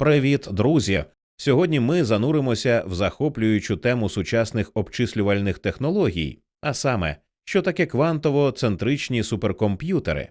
Привіт, друзі! Сьогодні ми зануримося в захоплюючу тему сучасних обчислювальних технологій, а саме, що таке квантово-центричні суперкомп'ютери.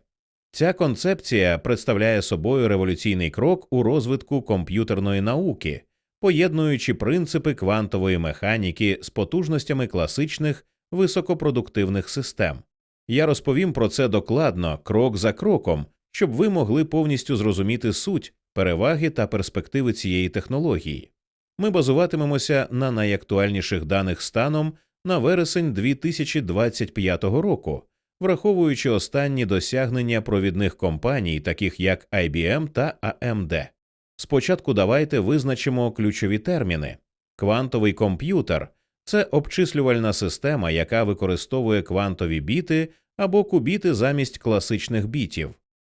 Ця концепція представляє собою революційний крок у розвитку комп'ютерної науки, поєднуючи принципи квантової механіки з потужностями класичних високопродуктивних систем. Я розповім про це докладно, крок за кроком, щоб ви могли повністю зрозуміти суть, переваги та перспективи цієї технології. Ми базуватимемося на найактуальніших даних станом на вересень 2025 року, враховуючи останні досягнення провідних компаній, таких як IBM та AMD. Спочатку давайте визначимо ключові терміни. Квантовий комп'ютер це обчислювальна система, яка використовує квантові біти або кубіти замість класичних бітів.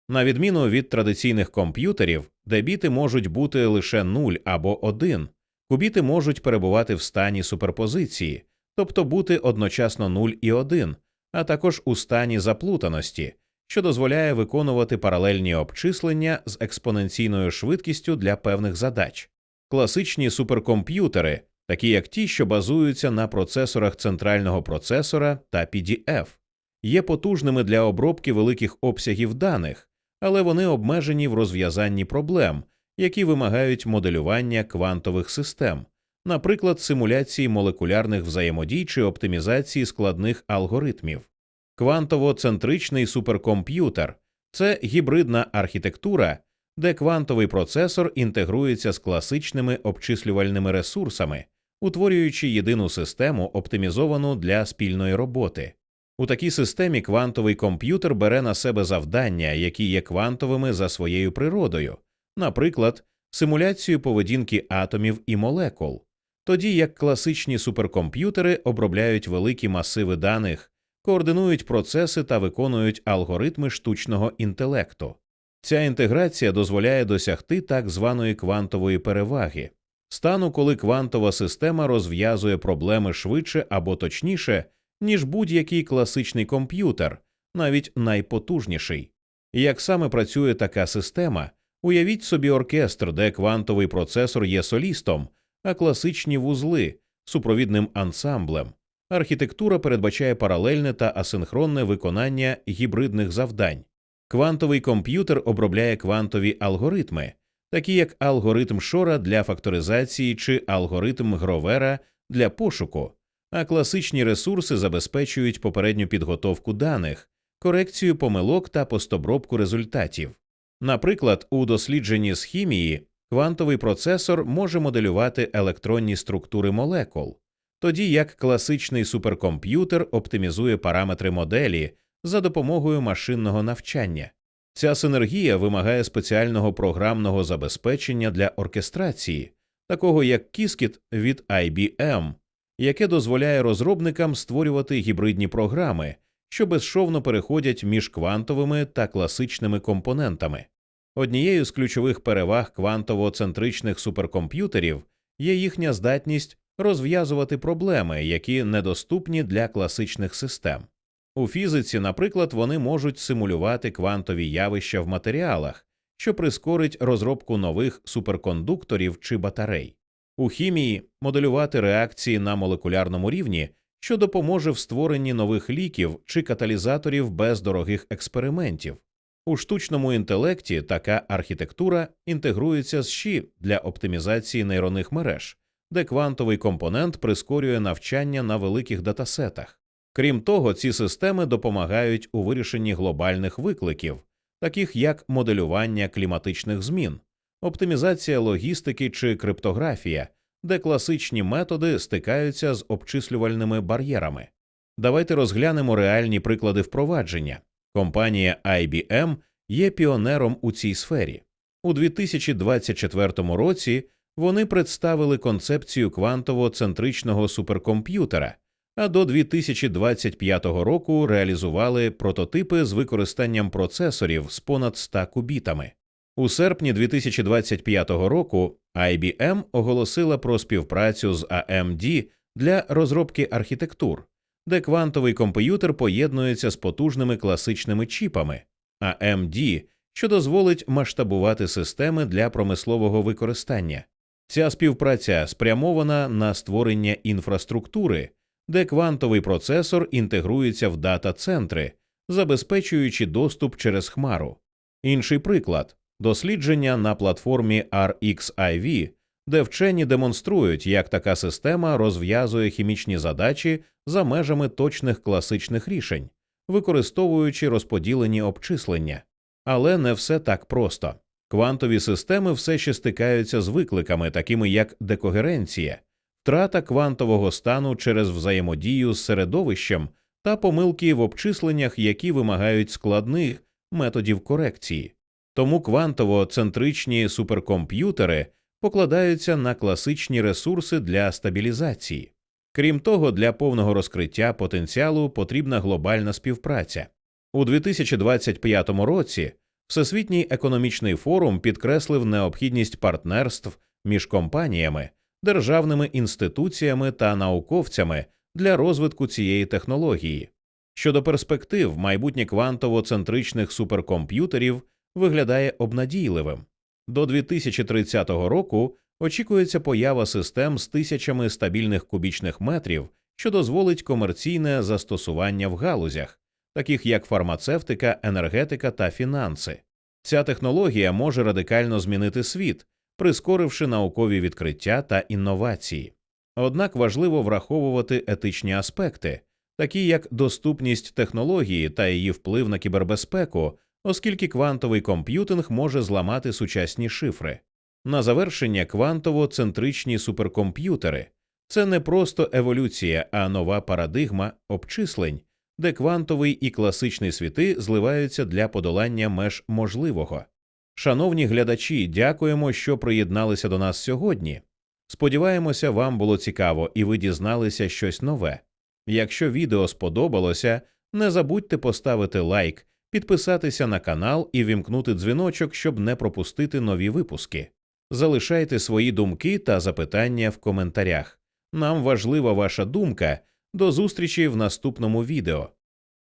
На відміну від традиційних комп'ютерів, де біти можуть бути лише 0 або 1, кубіти можуть перебувати в стані суперпозиції, тобто бути одночасно 0 і 1, а також у стані заплутаності, що дозволяє виконувати паралельні обчислення з експоненційною швидкістю для певних задач. Класичні суперкомп'ютери, такі як ті, що базуються на процесорах центрального процесора та PDF, є потужними для обробки великих обсягів даних, але вони обмежені в розв'язанні проблем, які вимагають моделювання квантових систем, наприклад, симуляції молекулярних взаємодій чи оптимізації складних алгоритмів. Квантово-центричний суперкомп'ютер це гібридна архітектура, де квантовий процесор інтегрується з класичними обчислювальними ресурсами, утворюючи єдину систему, оптимізовану для спільної роботи. У такій системі квантовий комп'ютер бере на себе завдання, які є квантовими за своєю природою, наприклад, симуляцію поведінки атомів і молекул, тоді як класичні суперкомп'ютери обробляють великі масиви даних, координують процеси та виконують алгоритми штучного інтелекту. Ця інтеграція дозволяє досягти так званої квантової переваги, стану, коли квантова система розв'язує проблеми швидше або точніше ніж будь-який класичний комп'ютер, навіть найпотужніший. Як саме працює така система, уявіть собі оркестр, де квантовий процесор є солістом, а класичні вузли супровідним ансамблем. Архітектура передбачає паралельне та асинхронне виконання гібридних завдань. Квантовий комп'ютер обробляє квантові алгоритми, такі як алгоритм Шора для факторизації чи алгоритм Гровера для пошуку, а класичні ресурси забезпечують попередню підготовку даних, корекцію помилок та постобробку результатів. Наприклад, у дослідженні з хімії квантовий процесор може моделювати електронні структури молекул, тоді як класичний суперкомп'ютер оптимізує параметри моделі за допомогою машинного навчання. Ця синергія вимагає спеціального програмного забезпечення для оркестрації, такого як Qiskit від IBM, яке дозволяє розробникам створювати гібридні програми, що безшовно переходять між квантовими та класичними компонентами. Однією з ключових переваг квантово-центричних суперкомп'ютерів є їхня здатність розв'язувати проблеми, які недоступні для класичних систем. У фізиці, наприклад, вони можуть симулювати квантові явища в матеріалах, що прискорить розробку нових суперкондукторів чи батарей. У хімії моделювати реакції на молекулярному рівні, що допоможе в створенні нових ліків чи каталізаторів без дорогих експериментів. У штучному інтелекті така архітектура інтегрується з ЩІ для оптимізації нейронних мереж, де квантовий компонент прискорює навчання на великих датасетах. Крім того, ці системи допомагають у вирішенні глобальних викликів, таких як моделювання кліматичних змін, оптимізація логістики чи криптографія, де класичні методи стикаються з обчислювальними бар'єрами. Давайте розглянемо реальні приклади впровадження. Компанія IBM є піонером у цій сфері. У 2024 році вони представили концепцію квантово-центричного суперкомп'ютера, а до 2025 року реалізували прототипи з використанням процесорів з понад 100 кубітами. У серпні 2025 року IBM оголосила про співпрацю з AMD для розробки архітектур, де квантовий комп'ютер поєднується з потужними класичними чіпами. AMD що дозволить масштабувати системи для промислового використання. Ця співпраця спрямована на створення інфраструктури, де квантовий процесор інтегрується в дата-центри, забезпечуючи доступ через хмару. Інший приклад дослідження на платформі RxIV, де вчені демонструють, як така система розв'язує хімічні задачі за межами точних класичних рішень, використовуючи розподілені обчислення. Але не все так просто. Квантові системи все ще стикаються з викликами, такими як декогеренція, втрата квантового стану через взаємодію з середовищем та помилки в обчисленнях, які вимагають складних методів корекції. Тому квантово-центричні суперкомп'ютери покладаються на класичні ресурси для стабілізації. Крім того, для повного розкриття потенціалу потрібна глобальна співпраця. У 2025 році Всесвітній економічний форум підкреслив необхідність партнерств між компаніями, державними інституціями та науковцями для розвитку цієї технології. Щодо перспектив, майбутнє квантово-центричних суперкомп'ютерів виглядає обнадійливим. До 2030 року очікується поява систем з тисячами стабільних кубічних метрів, що дозволить комерційне застосування в галузях, таких як фармацевтика, енергетика та фінанси. Ця технологія може радикально змінити світ, прискоривши наукові відкриття та інновації. Однак важливо враховувати етичні аспекти, такі як доступність технології та її вплив на кібербезпеку, оскільки квантовий комп'ютинг може зламати сучасні шифри. На завершення квантово-центричні суперкомп'ютери це не просто еволюція, а нова парадигма обчислень, де квантовий і класичний світи зливаються для подолання меж можливого. Шановні глядачі, дякуємо, що приєдналися до нас сьогодні. Сподіваємося, вам було цікаво і ви дізналися щось нове. Якщо відео сподобалося, не забудьте поставити лайк, підписатися на канал і вімкнути дзвіночок, щоб не пропустити нові випуски. Залишайте свої думки та запитання в коментарях. Нам важлива ваша думка. До зустрічі в наступному відео.